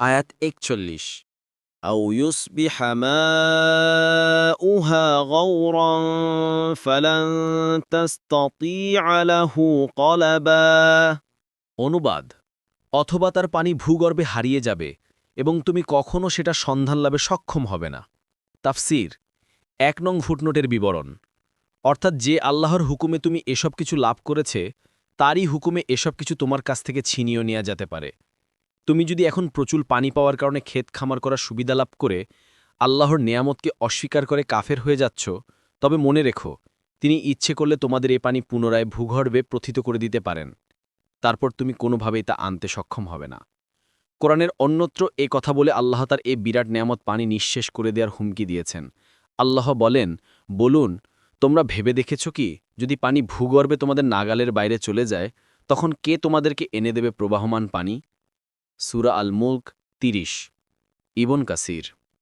আয়াত একচল্লিশ أو يصبح ماؤها غورا فلن تستطيع له طلبا অনুবাদ অথবা তার পানি ভূগর্ভে হারিয়ে যাবে এবং তুমি কখনো সেটা সন্ধান লাভে সক্ষম হবে না তাফসির এক নং ফুটনোটের বিবরণ অর্থাৎ যে আল্লাহর হুকুমে তুমি এসব কিছু লাভ করেছে তারই হুকুমে এসব কিছু তোমার কাছ থেকে ছিনিয়ে নেওয়া যেতে পারে তুমি যদি এখন প্রচুর পানি পাওয়ার কারণে ক্ষেত খামার করার সুবিধা লাভ করে আল্লাহর নেয়ামতকে অস্বীকার করে কাফের হয়ে যাচ্ছ, তবে মনে রেখো, তিনি ইচ্ছে করলে তোমাদের এ পানি পুনরায় ভূগর্ভে প্রথিত করে দিতে পারেন। তারপর তুমি কোনোভাবেই তা আনতে সক্ষম হবে না। কোরআনের অন্যত্র এ কথা বলে আল্লাহ তার এ বিরাট নেয়ামত পানি নিঃশেষ করে দেওয়ার হুমকি দিয়েছেন। আল্লাহ বলেন, বলুন, তোমরা ভেবে দেখেছ কি, যদি পানি ভূগর্ভে তোমাদের নাগালের বাইরে চলে যায়, তখন কে তোমাদেরকে এনে দেবে প্রবাহমান পানি? সুরা আল তিরিশ। ইবন কাসির।